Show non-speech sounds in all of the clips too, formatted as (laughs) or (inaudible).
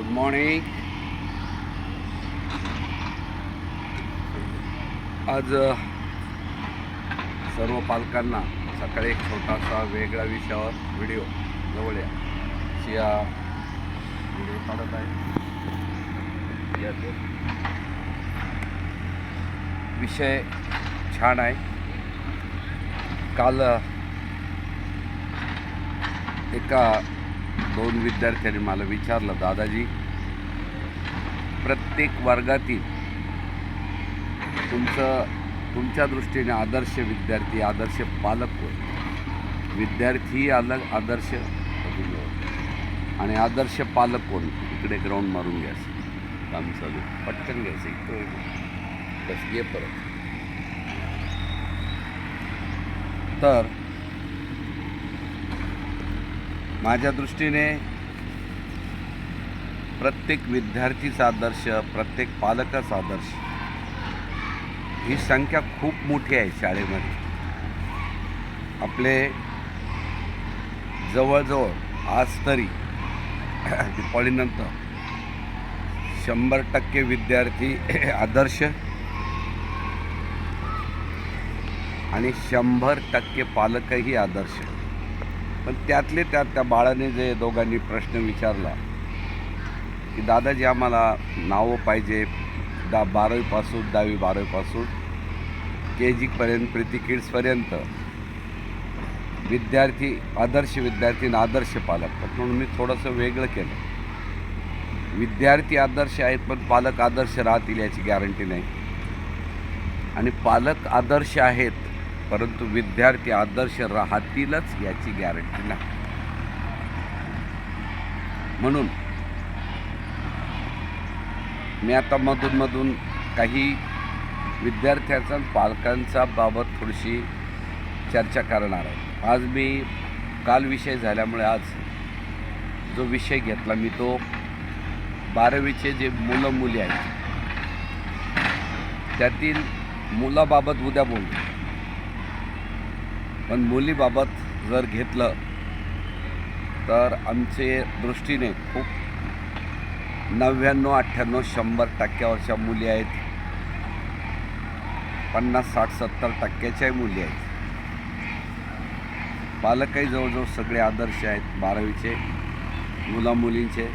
Good morning आज सर्व पालकांना सकाळी एक छोटासा वेगळ्या विषयावर व्हिडिओ जवळ या. शिया व्हिडिओ काढत आहे. विषय छान आहे. काल एका दोन विद्यार्थ्यांनी मला विचारलं दादाजी प्रत्येक वर्गातील तुमचं तुमच्या दृष्टीने आदर्श विद्यार्थी आदर्श पालक कोण? विद्यार्थी अलग आदर्श आणि आदर्श पालक कोण? इकडे ग्राउंड मारून घ्यायचं काम चालू पटकन घ्यायचं. इकडे बस ये परत. तर माझ्या दृष्टीने प्रत्येक विद्यार्थीचा आदर्श प्रत्येक पालकाचा आदर्श ही संख्या खूप मोठी आहे शाळेमध्ये. आपले जवळजवळ आज तरी दिपावलीनंतर शंभर टक्के विद्यार्थी आदर्श आणि शंभर टक्के पालकही आदर्श. पण त्यातले त्यात त्या बाळाने जे दोघांनी प्रश्न विचारला की दादाजी आम्हाला नावं पाहिजे. दा बारावीपासून दहावी बारावीपासून के जीपर्यंत प्रीती किड्सपर्यंत. विद्यार्थी आदर्श विद्यार्थी आणि आदर्श पालक. म्हणून मी थोडंसं वेगळं केलं. विद्यार्थी आदर्श आहेत पण पालक आदर्श राहतील याची गॅरंटी नाही. आणि पालक आदर्श आहेत परंतु विद्यार्थी आदर्श राहतीलच याची गॅरंटी नाही. म्हणून मी आता मधूनमधून काही विद्यार्थ्यांचा पालकांचा बाबत थोडीशी चर्चा करणार आहे. आज मी काल विषय झाल्यामुळे आज जो विषय घेतला मी तो बारावीचे जे मुलं मुली आहेत त्यातील मुलाबाबत उद्या बोलतो पण मुलीबाबत जर घेतलं तर आमचे दृष्टीने खूप नव्याण्णव अठ्ठ्याण्णव शंभर टक्क्यावरच्या मुली आहेत. पन्नास साठ सत्तर टक्क्याच्याही मुली आहेत. पालकही जवळजवळ सगळे आदर्श आहेत बारावीचे मुला मुलींचे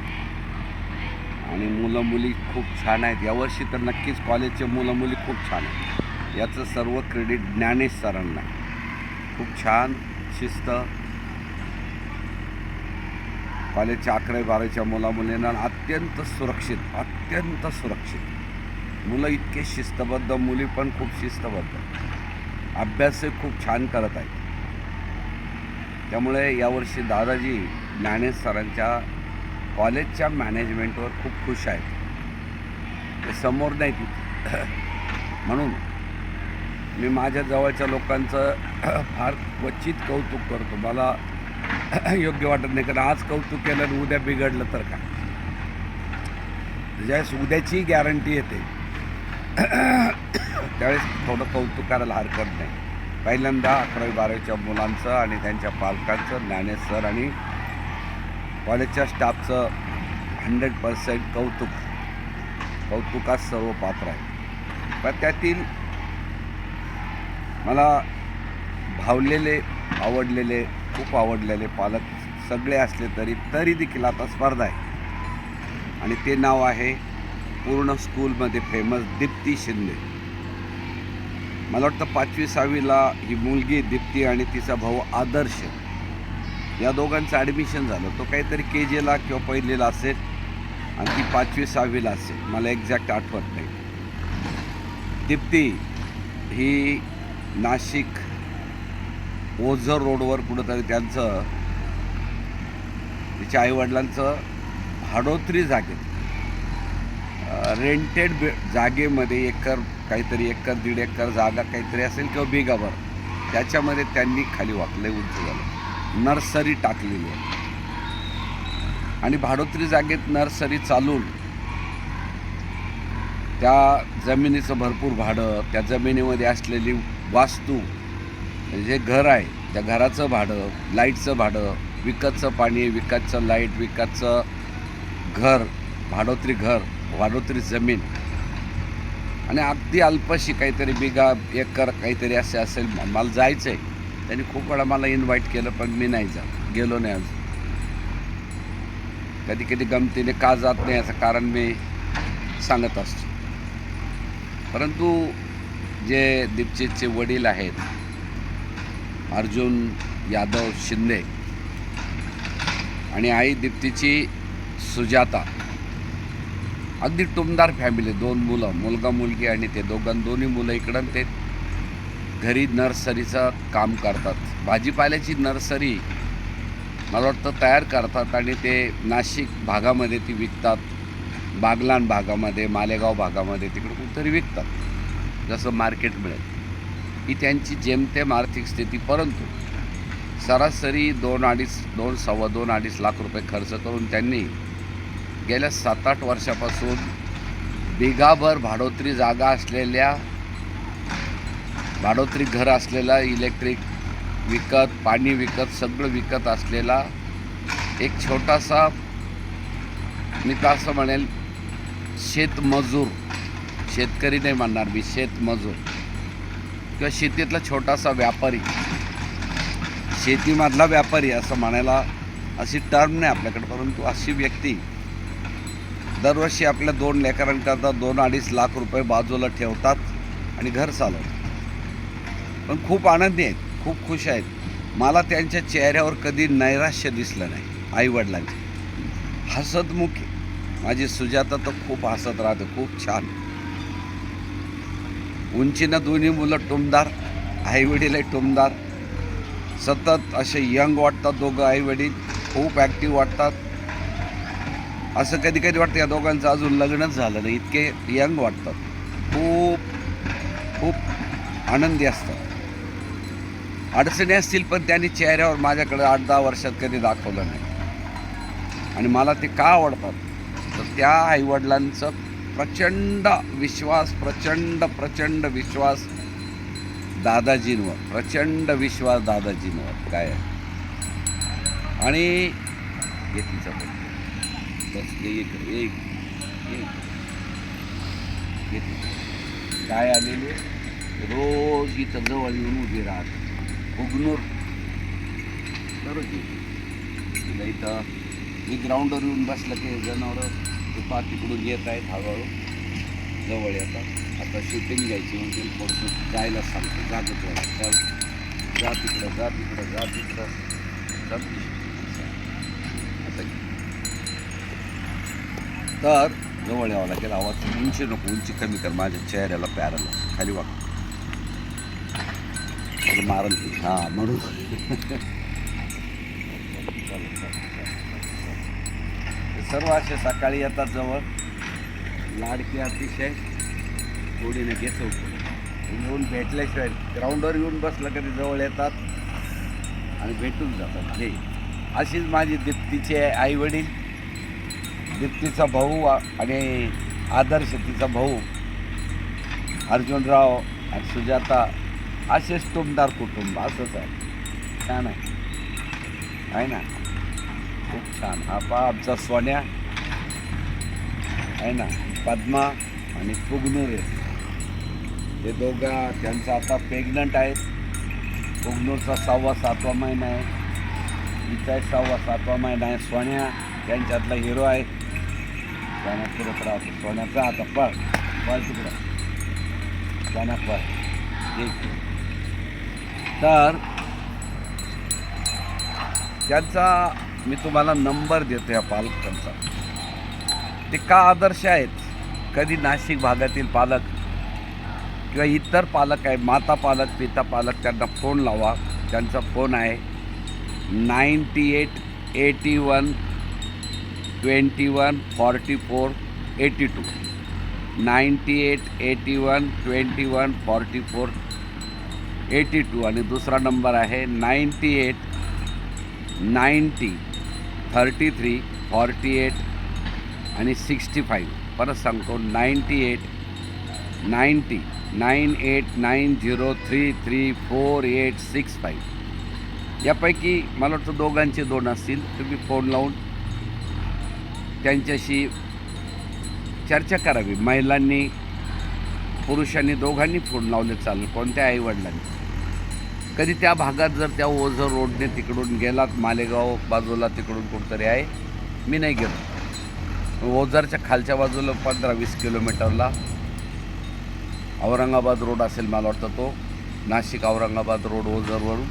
आणि मुलं मुली खूप छान आहेत. यावर्षी तर नक्कीच कॉलेजचे मुलं मुली खूप छान आहेत. याचं सर्व क्रेडिट ज्ञानेश सरांना. खूप छान शिस्त कॉलेजच्या अकरावी बारावीच्या मुला मुलींना अत्यंत सुरक्षित अत्यंत सुरक्षित. मुलं इतके शिस्तबद्ध मुली पण खूप शिस्तबद्ध. अभ्यासही खूप छान करत आहेत. त्यामुळे यावर्षी दादाजी ज्ञानेश सरांच्या कॉलेजच्या मॅनेजमेंटवर खूप खुश आहेत. ते समोर नाही तिथे म्हणून मी माझ्या जवळच्या लोकांचं फार क्वचित कौतुक करतो. मला (clears throat) योग्य वाटत नाही. कारण आज कौतुक केलं आणि उद्या बिघडलं तर का ज्यावेळेस उद्याची गॅरंटी येते (clears throat) त्यावेळेस थोडं कौतुक करायला हरकत नाही. पहिल्यांदा अकरावी बारावीच्या मुलांचं आणि त्यांच्या पालकांचं ज्ञानेश सर आणि कॉलेजच्या स्टाफचं हंड्रेड पर्सेंट कौतुक. कौतुकास सर्व पात्र आहे पण त्यातील मला भावलेले आवडलेले खूप आवडलेले पालक सगळे असले तरी तरी देखील आता स्पर्धा आहे. आणि ते नाव आहे पूर्ण स्कूलमध्ये फेमस दीप्ती शिंदे. मला वाटतं पाचवी सहावीला ही मुलगी दीप्ती आणि तिचा भाऊ आदर्श या दोघांचं ॲडमिशन झालं. तो काहीतरी के जीला किंवा पहिलीला असेल आणि ती पाचवी सहावीला असेल. मला एक्झॅक्ट आठवत नाही. दीप्ती ही नाशिक ओझर रोडवर कुठंतरी त्यांचं तिच्या आईवडिलांचं भाडोत्री जागेत. रेंटेड बे जागेमध्ये एकर काहीतरी एकर दीड एकर जागा काहीतरी असेल किंवा बिगावर त्याच्यामध्ये त्यांनी खाली वाकले उंच झालं. नर्सरी टाकलेली आहे. आणि भाडोत्री जागेत नर्सरी चालून त्या जमिनीचं भरपूर भाडं त्या जमिनीमध्ये असलेली वास्तू म्हणजे जे घर आहे त्या घराचं भाडं लाईटचं भाडं विकतचं पाणी विकतचं लाइट विकतचं घर भाडोत्री घर भाडोत्री जमीन. आणि अगदी अल्पशी काहीतरी बिगा एकर काहीतरी असे असेल मला जायचं आहे त्यांनी खूप वेळा मला इन्व्हाइट केलं पण मी नाही जा गेलो नाही अजून. कधी कधी गमतीने का जात नाही याचं कारण मी सांगत असतो. परंतु जे दीपचितचे वडील आहेत अर्जुन यादव शिंदे आणि आई दीप्तीची सुजाता. अगदी टुमदार फॅमिली दोन मुलं मुलगा मुलगी आणि ते दोघां दोन्ही मुलं इकडं ते घरी नर्सरीचं काम करतात. भाजीपाल्याची नर्सरी मला वाटतं तयार करतात आणि ते नाशिक भागामध्ये ती विकतात. बागलान भागामध्ये मालेगाव भागामध्ये तिकडे कुठेतरी विकतात. जसं मार्केट मिळेल. ही त्यांची जेमतेम आर्थिक स्थिती परंतु सरासरी दोन अडीच दोन सव्वा दोन अडीच लाख रुपये खर्च करून त्यांनी गेल्या सात आठ वर्षापासून बिगाभर भाडोत्री जागा असलेल्या भाडोत्री घर असलेला इलेक्ट्रिक विकत पाणी विकत सगळं विकत असलेला एक छोटासा मी तर असं म्हणेल शेतमजूर. शेतकरी नाही म्हणणार मी शेतमजूर. किंवा शेतीतला छोटासा व्यापारी शेतीमधला व्यापारी असं म्हणायला अशी टर्म नाही आपल्याकडे परंतु अशी व्यक्ती दरवर्षी आपल्या दोन लेकरांकरता दोन अडीच लाख रुपये बाजूला ठेवतात आणि घर चालवतात. पण खूप आनंदी आहेत खूप खुश आहेत. मला त्यांच्या चेहऱ्यावर कधी नैराश्य दिसलं नाही आईवडिलांचे. हसतमुखी माझी सुजाता तर खूप हसत राहते खूप छान. उंचीनं दोन्ही मुलं टुमदार आईवडीलही टुमदार. सतत असे यंग वाटतात दोघं आईवडील खूप ॲक्टिव्ह वाटतात. असं कधी कधी वाटतं या दोघांचं अजून लग्नच झालं नाही इतके यंग वाटतात. खूप खूप आनंदी असतात. अडचणी असतील पण त्यांनी चेहऱ्यावर माझ्याकडे आठ दहा वर्षात कधी दाखवलं नाही. आणि मला ते का आवडतात? तर त्या आईवडिलांचं प्रचंड विश्वास प्रचंड प्रचंड विश्वास दादाजींवर प्रचंड विश्वास दादाजींवर. काय? आणि ये तिचा पण. बस एक एक काय आलेली? रोज इथं जवळ येऊन उभी राहत. उगनूर दररोज तिला इथं मी ग्राउंडवर येऊन बसलं की जनावरं. तुपा तिकडून येत आहेत हळूहळू. जवळ येतात. आता शूटिंग घ्यायची म्हणजे थोडंसं जायला सांगतो. जा तिकडं. जा. जा तिकडं. जा तिकडं. जा तिकडं. आता तर जवळ यावं लागेल. आवाज उंची नको. उंची कमी कर. माझ्या चेहऱ्याला प्याराला खाली वाग मारल हां म्हणून. (laughs) हे सर्व असे सकाळी येतात जवळ. लाडकी अतिशय गोडीने घेचवतो येऊन भेटल्याशिवाय ग्राउंडवर येऊन बसलं कधी जवळ येतात. आणि भेटून जातात. हे. अशीच माझी दीप्तीचे आईवडील. दीप्तीचा भाऊ आणि आदर्श तिचा भाऊ. अर्जुनराव आणि सुजाता. असेच टुमदार कुटुंब. असंच आहे. छान आहे ना? खूप छान. हा पहा आमचा सोन्या. आहे ना पद्मा आणि पुगनूर आहे ते दोघं त्यांचं आता प्रेग्नंट आहेत. पुगनूरचा सहावा सातवा महिना आहे. तिचा सहावा सातवा महिना आहे. सोन्या त्यांच्यातला हिरो आहे. सोन्या फिरत राहतो सोन्याचा आता पळ. पळ तिकडं. सोन्या पळ. एक तर त्यांचा मी तुम्हाला नंबर देतो या पालकांचा. ते का आदर्श आहेत? कधी नाशिक भागातील पालक किंवा इतर पालक आहे माता पालक पिता पालक त्यांना फोन लावा. त्यांचा फोन आहे ninety eight eighty one twenty one forty four eighty two. Ninety eight eighty one twenty one forty four eighty two. आणि दुसरा नंबर आहे ninety eight ninety thirty three forty eight आणि सिक्स्टी फाईव्ह. परत सांगतो ninety eight ninety nine eight nine zero three three four eight six five. यापैकी मला वाटतं दोघांचे दोन असतील तुम्ही फोन लावून त्यांच्याशी चर्चा करावी. महिलांनी पुरुषांनी दोघांनी फोन लावले चालेल कोणत्या आईवडिलांनी? कधी त्या भागात जर त्या ओझर रोडने तिकडून गेलात मालेगाव बाजूला तिकडून कुठतरी आहे मी नाही गेलो. ओझरच्या खालच्या बाजूला पंधरा वीस किलोमीटरला औरंगाबाद रोड असेल मला वाटतं तो नाशिक औरंगाबाद रोड ओझरवरून.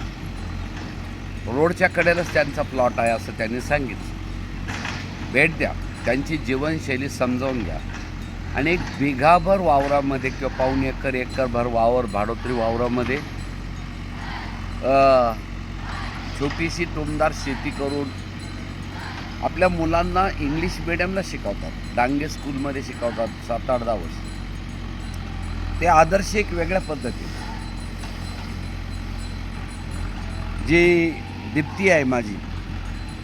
रोडच्या कडेलाच त्यांचा प्लॉट आहे असं त्यांनी सांगितलं. भेट द्या त्यांची जीवनशैली समजावून घ्या. आणि एक बिघाभर वावरामध्ये किंवा पाऊण एकर एकरभर वावर भाडोत्री वावरामध्ये छोटीशी टुमदार शेती करून आपल्या मुलांना इंग्लिश मिडियमला शिकवतात. डांगे स्कूलमध्ये शिकवतात सात आठ दहा वर्ष. ते आदर्श एक वेगळ्या पद्धतीने जी दीप्ती आहे माझी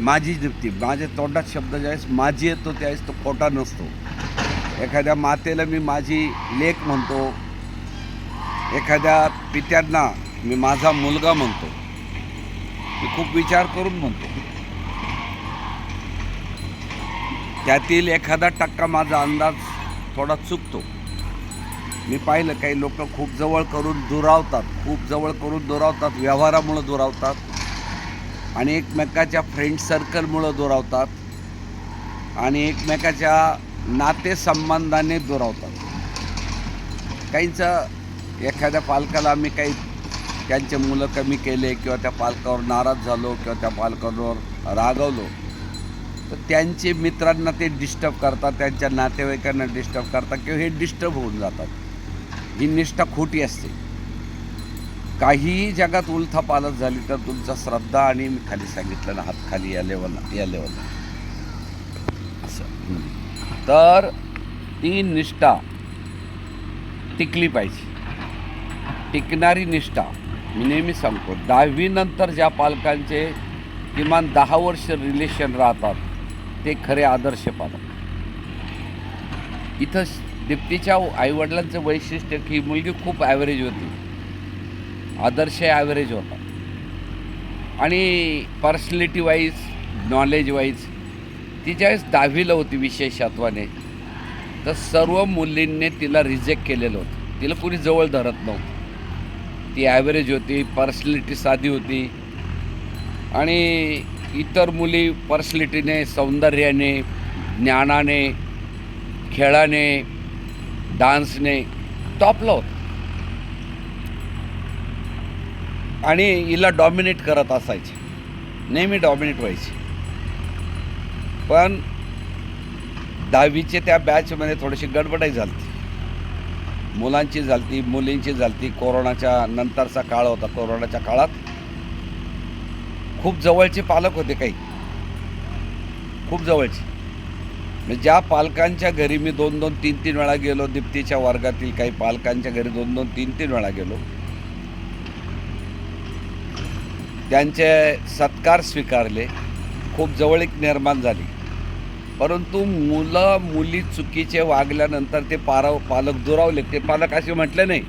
माझी दीप्ती. माझ्या तोंडात शब्द ज्यावेळेस माझी येतो त्यावेळेस तो खोटा नसतो. एखाद्या मातेला मी माझी लेख म्हणतो. एखाद्या पित्यांना मी माझा मुलगा म्हणतो. मी खूप विचार करून म्हणतो. त्यातील एखादा टक्का माझा अंदाज थोडा चुकतो. मी पाहिलं काही लोक खूप जवळ करून दुरावतात. खूप जवळ करून दुरावतात. व्यवहारामुळं दुरावतात. आणि एकमेकाच्या फ्रेंड सर्कलमुळं दुरावतात. आणि एकमेकाच्या नातेसंबंधाने दुरावतात. काहींचं एखाद्या पालकाला आम्ही काही त्यांचे मुलं कमी केले किंवा त्या पालकावर नाराज झालो किंवा त्या पालकांवर रागवलो तर त्यांचे मित्रांना ते डिस्टर्ब करतात त्यांच्या नातेवाईकांना डिस्टर्ब करतात किंवा हे डिस्टर्ब होऊन जातात. ही निष्ठा खोटी असते. काहीही जगात उलथापालथ झाली तर तुमचा श्रद्धा आणि मी खाली सांगितलं ना हात खाली या लेवलला या लेवलला असं. तर ती निष्ठा टिकली पाहिजे. टिकणारी निष्ठा. मी नेहमी सांगतो दहावीनंतर ज्या पालकांचे किमान दहा वर्ष रिलेशन राहतात ते खरे आदर्श पालक. इथं दीप्तीच्या आईवडिलांचं वैशिष्ट्य की मुलगी खूप ॲव्हरेज होती. आदर्श ॲव्हरेज होता. आणि पर्सनॅलिटी वाईज नॉलेज वाईज ती ज्यावेळेस दहावीला होती विशेषत्वाने तर सर्व मुलींनी तिला रिजेक्ट केलेलं होतं. तिला कुणी जवळ धरत नव्हतं. ती ॲव्हरेज होती पर्सनॅलिटी साधी होती. आणि इतर मुली पर्सनॅलिटीने सौंदर्याने ज्ञानाने खेळाने डान्सने टॉपला होत. आणि हिला डॉमिनेट करत असायचे. नेहमी डॉमिनेट व्हायची. पण दहावीचे त्या बॅचमध्ये थोडीशी गडबडाई झाली मुलांची झालती मुलींची झालती कोरोनाच्या नंतरचा काळ होता कोरोनाच्या काळात. खूप जवळचे पालक होते काही. खूप जवळचे. म्हणजे ज्या पालकांच्या घरी मी दोन दोन तीन तीन वेळा गेलो दीप्तीच्या वर्गातील काही पालकांच्या घरी दोन दोन तीन तीन वेळा गेलो. त्यांचे सत्कार स्वीकारले. खूप जवळीक निर्माण झाली. परंतु मुलं मुली चुकीचे वागल्यानंतर ते पाराव पालक दुरावले. ते पालक असे म्हटले नाही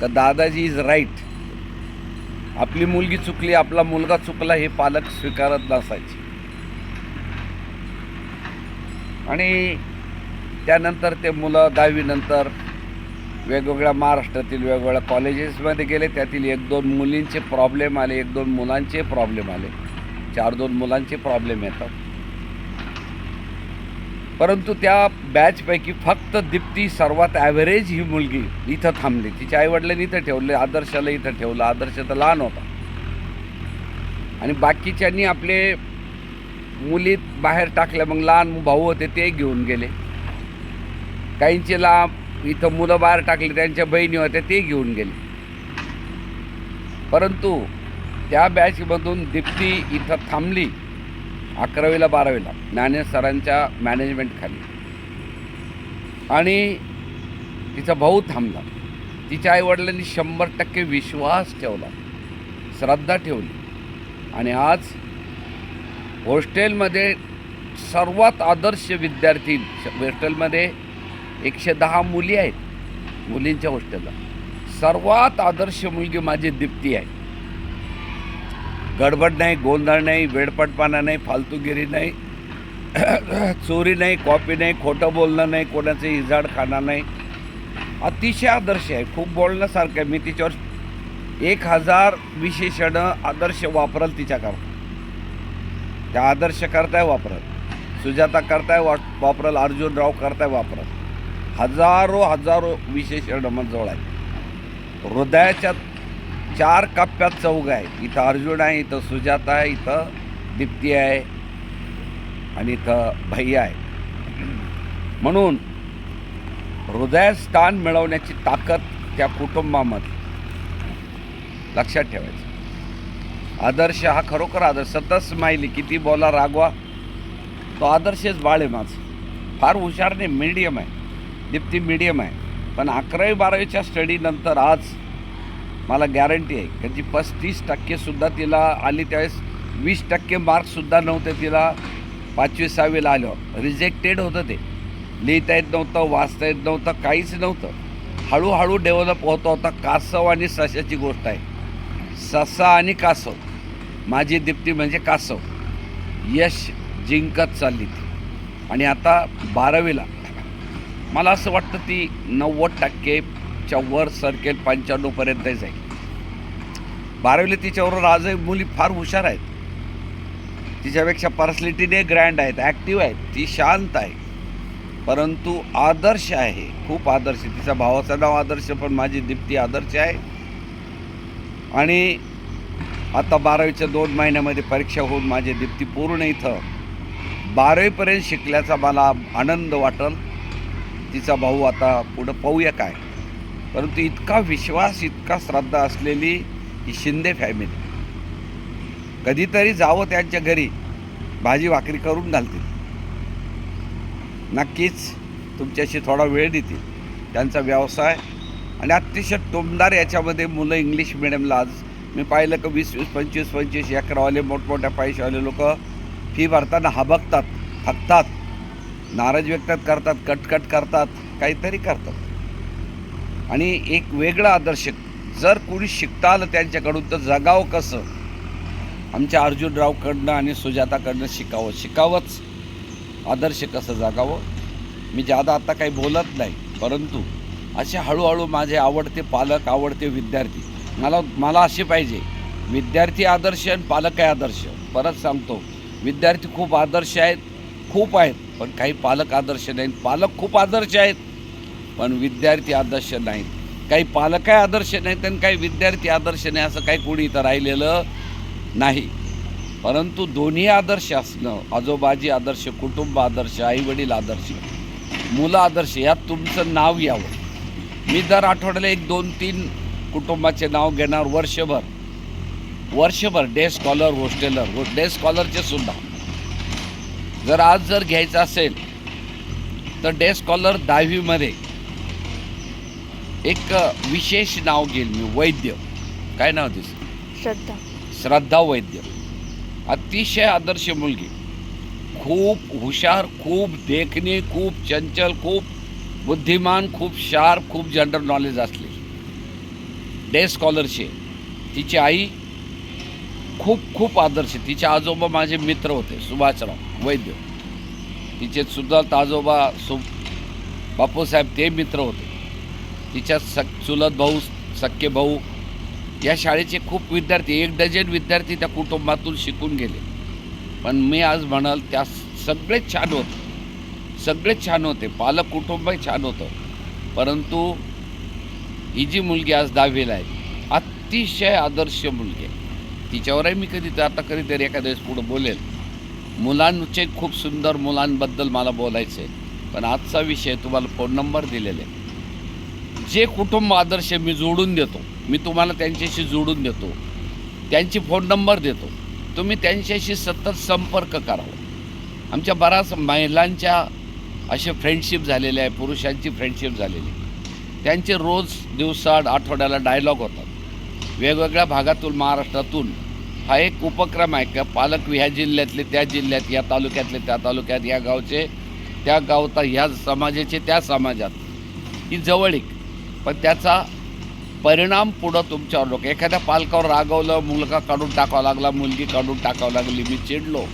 का दादाजी इज राईट आपली मुलगी चुकली आपला मुलगा चुकला हे पालक स्वीकारत नसायचे. आणि त्यानंतर ते मुलं दहावीनंतर वेगवेगळ्या महाराष्ट्रातील वेगवेगळ्या कॉलेजेसमध्ये गेले. त्यातील एक दोन मुलींचे प्रॉब्लेम आले एक दोन मुलांचे प्रॉब्लेम आले. चार दोन मुलांचे प्रॉब्लेम येतात. परंतु त्या बॅचपैकी फक्त दीप्ती सर्वात ॲव्हरेज ही मुलगी इथं थांबली. तिच्या आईवडिलांनी इथं ठेवले आदर्शाला इथं ठेवलं आदर्श तर लहान होता. आणि बाकीच्यांनी आपले मुली बाहेर टाकल्या मग लहान भाऊ होते ते घेऊन गेले. काहींचे लांब इथं मुलं बाहेर टाकली त्यांच्या बहिणी होत्या ते घेऊन गेले. परंतु त्या बॅचमधून दीप्ती इथं थांबली. अकरावीला बारावीला ज्ञाने सरांच्या मॅनेजमेंटखाली आणि तिचा भाऊ थांबला. तिच्या आईवडिलांनी शंभर टक्के विश्वास ठेवला. श्रद्धा ठेवली. आणि आज हॉस्टेलमध्ये सर्वात आदर्श विद्यार्थी हॉस्टेलमध्ये एकशे दहा मुली आहेत मुलींच्या हॉस्टेलला. सर्वात आदर्श मुलगी माझी दीप्ती आहे. गडबड नाही गोंधळ नाही वेडपटपणा नाही फालतूगिरी नाही (clears throat) चोरी नाही कॉपी नाही खोटं बोलणं नाही कोणाचं इजाड खाणं नाही. अतिशय आदर्श आहे. खूप बोलण्यासारखं आहे. मी तिच्यावर एक हजार विशेषणं आदर्श वापरल तिच्याकरता त्या आदर्श करताय वापरत सुजाता करताय वा वापरल. अर्जुनराव करताय वापरल. हजारो हजारो विशेषण मजवळ आहे हृदयाच्या चार कप्प्यात चौघ आहे. इथं अर्जुन आहे इथं सुजाता आहे इथं दीप्ती आहे आणि इथं भैया आहे. म्हणून हृदयात स्थान मिळवण्याची ताकद त्या कुटुंबामध्ये लक्षात ठेवायचं. आदर्श हा खरोखर आदर्श. सतत माहिली किती बोला रागवा. तो आदर्शच बाळ आहे माझं. फार हुशार नाही मीडियम आहे. दीप्ती मीडियम आहे. पण अकरावी बारावीच्या स्टडीनंतर आज मला गॅरंटी आहे. त्याची पस्तीस टक्केसुद्धा तिला आली त्यावेळेस वीस टक्के मार्क्ससुद्धा नव्हते तिला. पाचवी सहावीला आल्यावर. रिजेक्टेड होतं ते. लिहिता येत नव्हतं वाचता येत नव्हतं काहीच नव्हतं. हळूहळू डेव्हलप होत होता. कासव आणि सशाची गोष्ट आहे. ससा आणि कासव. माझी दीप्ती म्हणजे कासव. यश जिंकत चालली ती. आणि आता बारावीला. मला असं वाटतं ती नव्वद टक्के टक्केच्या वर सरकेल पंच्याण्णवपर्यंत जाईल बारावीला तिच्यावर आजही मुली फार हुशार आहेत. तिच्यापेक्षा पर्सनॅलिटीने ग्रँड आहेत ॲक्टिव्ह आहेत ती शांत आहे. परंतु आदर्श आहे खूप आदर्श तिच्या भावाचं नाव आदर्श पण माझी दीप्ती आदर्श आहे. आणि आता बारावीच्या दोन महिन्यामध्ये परीक्षा होऊन माझी दीप्ती पूर्ण इथं बारावीपर्यंत शिकल्याचा मला आनंद वाटल. तिचा भाऊ आता पुढं पाहूया काय. परंतु इतका विश्वास इतका श्रद्धा असलेली ही शिंदे फॅमिली कधीतरी जावं त्यांच्या घरी भाजी भाकरी करून घालतील. नक्कीच तुमच्याशी थोडा वेळ देतील. त्यांचा व्यवसाय आणि अतिशय टोमदार याच्यामध्ये मुलं इंग्लिश मिडियमला आज मी पाहिलं की वीस वीस पंचवीस पंचवीस अकरावाले मोठमोठ्या पैशावाले लोक फी भरताना हबकतात थकतात. नाराज व्यक्त करतात कटकट करतात काहीतरी करतात. आणि एक वेगळा आदर्श जर कोणी शिकता आलं त्यांच्याकडून तर जगावं कसं? आमच्या अर्जुनरावकडनं आणि सुजाताकडनं शिकावं. शिकावंच. आदर्श कसं जगावं? मी जादा आता काही बोलत नाही परंतु असे हळूहळू माझे आवडते पालक आवडते विद्यार्थी मला मला असे पाहिजे. विद्यार्थी आदर्श आणि पालक आहे आदर्श. परत सांगतो विद्यार्थी खूप आदर्श आहेत खूप आहेत पण काही पालक आदर्श नाहीत. पालक खूप आदर्श आहेत. पण विद्यार्थी आदर्श नाहीत. काही पालक आहे आदर्श नाहीत आणि काही विद्यार्थी आदर्श नाही असं काही कोणी इथं राहिलेलं नाही. परंतु दोन्ही आदर्श असणं आजोबाजी आदर्श कुटुंब आदर्श आईवडील आदर्श मुलं आदर्श यात तुमचं नाव यावं. मी दर आठवड्याला एक दोन तीन कुटुंबाचे नाव घेणार वर्षभर. वर्षभर डे स्कॉलर हॉस्टेलर डे स्कॉलरचे सुद्धा. जर आज जर घ्यायचं असेल तर डे स्कॉलर दहावीमध्ये एक विशेष नाव घेईल मी वैद्य. काय नाव दिस श्रद्धा. श्रद्धा वैद्य. अतिशय आदर्श मुलगी. खूप हुशार खूप देखणी खूप चंचल खूप बुद्धिमान खूप शार्प खूप जनरल नॉलेज असले. डे स्कॉलरचे तिची आई खूप खूप आदर्श तिचे आजोबा माझे मित्र होते सुभाषराव वैद्य. तिचे सुद्धा आजोबा सु बापूसाहेब ते मित्र होते. तिच्या सक चुलत भाऊ सख्खे भाऊ या शाळेचे खूप विद्यार्थी एक डझन विद्यार्थी त्या कुटुंबातून शिकून गेले. पण मी आज म्हणाल त्या सगळेच छान होते. सगळेच छान होते. पालक कुटुंबही छान होतं. परंतु ही जी मुलगी आज दहावीला आहे अतिशय आदर्श मुलगी आहे. तिच्यावरही मी कधी आता कधीतरी एखाद्या वेळेस पुढं बोलेल. मुलांचे खूप सुंदर मुलांबद्दल मला बोलायचं आहे पण आजचा विषय तुम्हाला फोन नंबर दिलेला आहे. जे कुटुंब आदर्श मी जोडून देतो. मी तुम्हाला त्यांच्याशी जोडून देतो. त्यांची फोन नंबर देतो. तुम्ही त्यांच्याशी सतत संपर्क करावा आमच्या बऱ्याच महिलांच्या असे फ्रेंडशिप झालेले आहे पुरुषांची फ्रेंडशिप झालेली त्यांचे रोज दिवसाआड आठवड्याला डायलॉग होतात. वेगवेगळ्या भागातून महाराष्ट्रातून. हा एक उपक्रम आहे का? पालक ह्या जिल्ह्यातले त्या जिल्ह्यात या तालुक्यातले त्या तालुक्यात या गावचे त्या गावता ह्या समाजाचे त्या समाजात. ही जवळीक पण त्याचा परिणाम पुढं तुमच्यावर लोक एखाद्या पालकावर रागवलं मुलगा काढून टाकावा लागला मुलगी काढून टाकावं लागली मी चिडलो.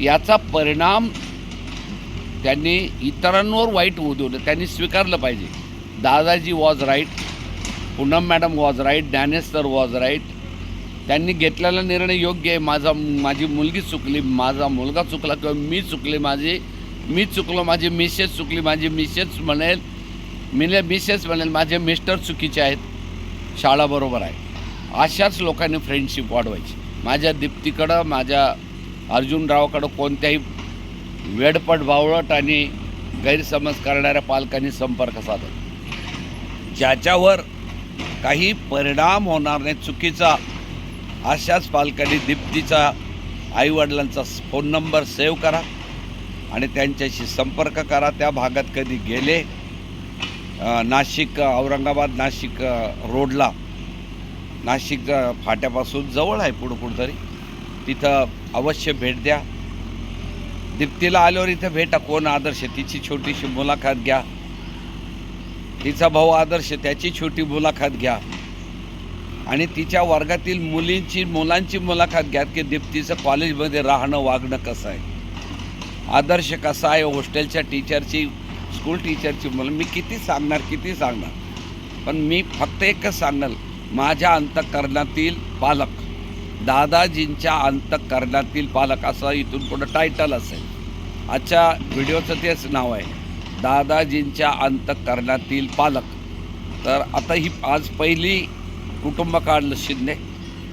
याचा परिणाम त्यांनी इतरांवर वाईट होऊ देऊ नये त्यांनी स्वीकारलं पाहिजे. Dadaji was right Poonam madam was right Dnyanesh sir was right त्यांनी घेतलेला निर्णय योग्य आहे. माझा माझी मुलगी चुकली माझा मुलगा चुकला किंवा मी चुकले माझी मी चुकलो माझी मिसेस चुकली माझी मिसेस म्हणेल मिले मिसेस म्हणेल माझे मिस्टर चुकीचे आहेत. शाळा बरोबर आहे. अशाच लोकांनी फ्रेंडशिप वाढवायची. माझ्या दीप्तीकडं माझ्या अर्जुनरावकडं कोणत्याही वेडपट बावळट आणि गैरसमज करणाऱ्या पालकांनी संपर्क साधत ज्याच्यावर काही परिणाम होणार नाही चुकीचा अशाच पालकांनी दीप्तीचा आईवडिलांचा फोन नंबर सेव्ह करा आणि त्यांच्याशी संपर्क करा. त्या भागात कधी गेले नाशिक औरंगाबाद नाशिक रोडला. नाशिक फाट्यापासून जवळ आहे पुढं कुठंतरी. तिथं अवश्य भेट द्या. दीप्तीला आल्यावर इथं भेटा. कोण आदर्श तिची छोटीशी मुलाखत घ्या. तिचा भाऊ आदर्श त्याची छोटी मुलाखत घ्या. आणि तिच्या वर्गातील मुलींची मुलांची मुलाखत घ्या की दीप्तीचं कॉलेजमध्ये राहणं वागणं कसं आहे? आदर्श कसा आहे? हॉस्टेलच्या टीचरची स्कूल टीचरची मुलं मी किती सांगणार किती सांगणार? पण मी फक्त एकच सांगणार माझ्या अंतःकरणातील पालक दादाजींच्या अंतःकरणातील पालक असं इथून पुढं टायटल असेल. आजच्या व्हिडिओचं तेच नाव आहे दादाजींच्या अंतःकरणातील पालक. तर आता ही आज पहिली कुटुंब काढलं शिंदे.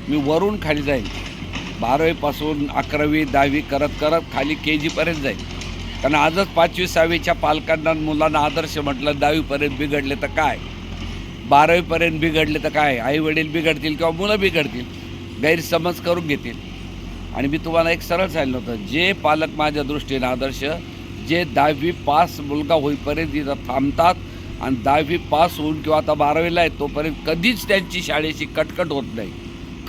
मी वरून खाली जाईल बारावीपासून अकरावी दहावी करत करत खाली के जीपर्यंत जाईल कारण आजच पाचवी सहावीच्या पालकांना मुलांना आदर्श म्हटलं दहावीपर्यंत बिघडले तर काय? बारावीपर्यंत बिघडले तर काय? आई वडील बिघडतील किंवा मुलं बिघडतील गैरसमज करून घेतील. आणि मी तुम्हाला एक सरळ सांगितलं होतं जे पालक माझ्या दृष्टीने आदर्श जे दहावी पास मुलगा होईपर्यंत तिथं थांबतात आणि दहावी पास होऊन किंवा आता बारावीला आहे तोपर्यंत कधीच त्यांची शाळेची कटकट होत नाही.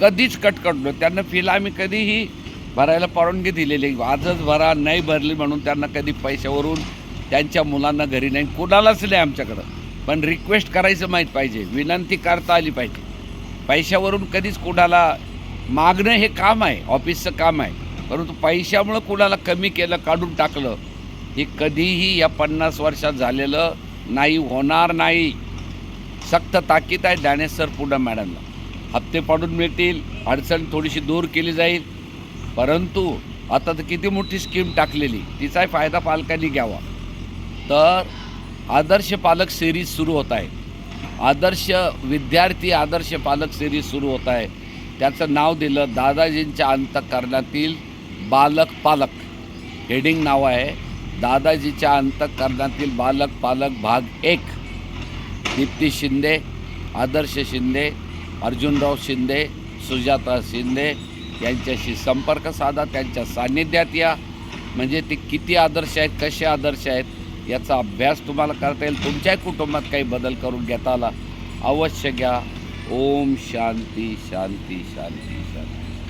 कधीच कटकट नाही. त्यांना फील आम्ही कधीही भरायला परवानगी दिलेली आजच भरा नाही भरली म्हणून त्यांना कधी पैशावरून त्यांच्या मुलांना घरी नाही. कुणालाच नाही आमच्याकडं. पण रिक्वेस्ट करायचं माहीत पाहिजे. विनंती करता आली पाहिजे. पैशावरून कधीच कुणाला मागणं हे काम आहे. ऑफिसचं काम आहे. परंतु पैशामुळं कुणाला कमी केलं काढून टाकलं हे कधीही या पन्नास वर्षात झालेलं नाही होणार नाही. सक्त ताकीद आहे ज्ञानेश्वर पुढं मॅडमला. हप्ते पाडून मिळतील. अडचण थोडीशी दूर केली जाईल. परंतु आता तर किती मोठी स्कीम टाकलेली तिचाही फायदा पालकांनी घ्यावा. तर आदर्श पालक सिरीज सुरू होत आहे. आदर्श विद्यार्थी आदर्श पालक सिरीज सुरू होत आहे. त्याचं नाव दिलं दादाजींच्या अंतकरणातील बालक पालक. हेडिंग नाव आहे दादाजीच्या अंतकरणातील बालक पालक भाग एक. दीप्ती शिंदे आदर्श शिंदे अर्जुनराव शिंदे सुजाता शिंदे यांच्याशी संपर्क साधा त्यांच्या सान्निध्यात या. म्हणजे ते किती आदर्श आहेत कसे आदर्श आहेत याचा अभ्यास तुम्हाला करता येईल. तुमच्याही कुटुंबात काही बदल करून घेता आला अवश्य घ्या. ओम शांती शांती शांती.